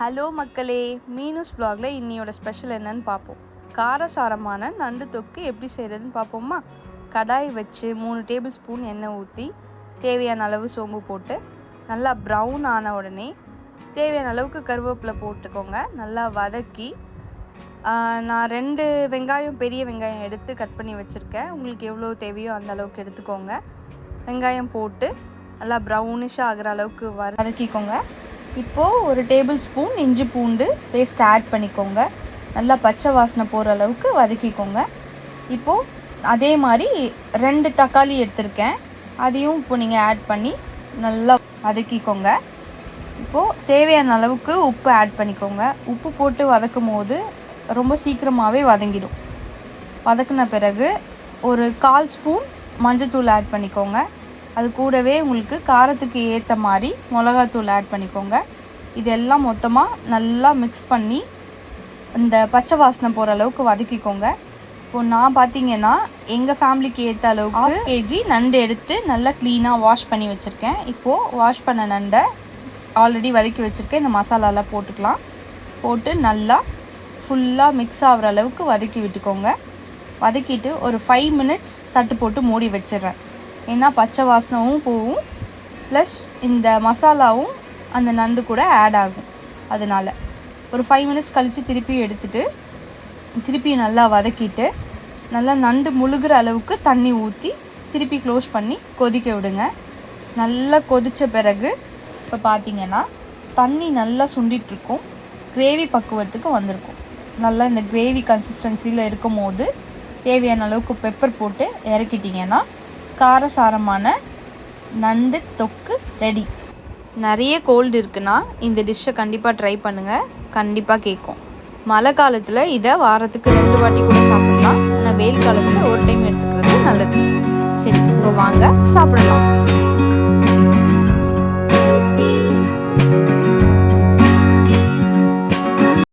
Hello மக்களே Meenu's ப்ளாகில் இன்னியோட special என்னன்னு பார்ப்போம் காரசாரமான நண்டு தொக்கு எப்படி செய்கிறதுன்னு பார்ப்போமா கடாய் வச்சு மூணு டேபிள் ஸ்பூன் எண்ணெய் ஊற்றி தேவையான அளவு சோம்பு போட்டு நல்லா ப்ரௌன் ஆன உடனே தேவையான அளவுக்கு கருவேப்பிலை போட்டுக்கோங்க. நல்லா வதக்கி நான் ரெண்டு வெங்காயம் பெரிய வெங்காயம் எடுத்து கட் பண்ணி வச்சுருக்கேன். உங்களுக்கு எவ்வளோ தேவையோ அந்த அளவுக்கு எடுத்துக்கோங்க. வெங்காயம் போட்டு நல்லா ப்ரௌனிஷாக ஆகிற அளவுக்கு வதக்கிக்கோங்க. இப்போது ஒரு டேபிள் ஸ்பூன் இஞ்சி பூண்டு பேஸ்ட் ஆட் பண்ணிக்கோங்க. நல்லா பச்சை வாசனை போகிற அளவுக்கு வதக்கிக்கோங்க. இப்போது அதே மாதிரி ரெண்டு தக்காளி எடுத்திருக்கேன். அதையும் இப்போ நீங்கள் ஆட் பண்ணி நல்லா வதக்கிக்கோங்க. இப்போது தேவையான அளவுக்கு உப்பு ஆட் பண்ணிக்கோங்க. உப்பு போட்டு வதக்கும் போது ரொம்ப சீக்கிரமாகவே வதங்கிடும். வதக்கின பிறகு ஒரு கால் ஸ்பூன் மஞ்சத்தூள் ஆட் பண்ணிக்கோங்க. அது கூடவே உங்களுக்கு காரத்துக்கு ஏற்ற மாதிரி மிளகாத்தூள் ஆட் பண்ணிக்கோங்க. இதெல்லாம் மொத்தமாக நல்லா மிக்ஸ் பண்ணி இந்த பச்சை வாசனை போகிற அளவுக்கு வதக்கிக்கோங்க. இப்போ நான் பார்த்தீங்கன்னா எங்கள் ஃபேமிலிக்கு ஏற்ற அளவுக்கு ஆஃப் கேஜி நண்டு எடுத்து நல்லா க்ளீனாக வாஷ் பண்ணி வச்சுருக்கேன். இப்போது வாஷ் பண்ண நண்டை ஆல்ரெடி வதக்கி வச்சுருக்கேன். இந்த மசாலாலாம் போட்டுக்கலாம். போட்டு நல்லா ஃபுல்லாக மிக்ஸ் ஆகிற அளவுக்கு வதக்கி விட்டுக்கோங்க. வதக்கிட்டு ஒரு ஃபைவ் மினிட்ஸ் தட்டு போட்டு மூடி வச்சிடுறேன். ஏன்னா பச்சை வாசனமும் போகும். ப்ளஸ் இந்த மசாலாவும் அந்த நண்டு கூட ஆட் ஆகும். அதனால ஒரு ஃபைவ் மினிட்ஸ் கழித்து திருப்பி எடுத்துட்டு திருப்பி நல்லா வதக்கிட்டு நல்லா நண்டு முழுகிற அளவுக்கு தண்ணி ஊற்றி திருப்பி க்ளோஸ் பண்ணி கொதிக்க விடுங்க. நல்லா கொதித்த பிறகு இப்போ பார்த்தீங்கன்னா தண்ணி நல்லா சுண்டிகிட்ருக்கும் கிரேவி பக்குவத்துக்கு வந்திருக்கும். நல்லா இந்த கிரேவி கன்சிஸ்டன்சியில் இருக்கும் போது தேவையான அளவுக்கு பெப்பர் போட்டு இறக்கிட்டிங்கன்னா காரசாரமான நண்டு தொக்கு ரெடி நிறைய கோல்டு இருக்குன்னா இந்த டிஷ்ஷை கண்டிப்பாக ட்ரை பண்ணுங்கள் கண்டிப்பாக கேட்கும் மழை காலத்தில் இதை வாரத்துக்கு ரெண்டு வாட்டி கூட சாப்பிடலாம். ஆனால் வெயில் காலத்தில் ஒரு டைம் எடுத்துக்கிறது நல்லது. சரி இப்போ வாங்க சாப்பிடலாம்.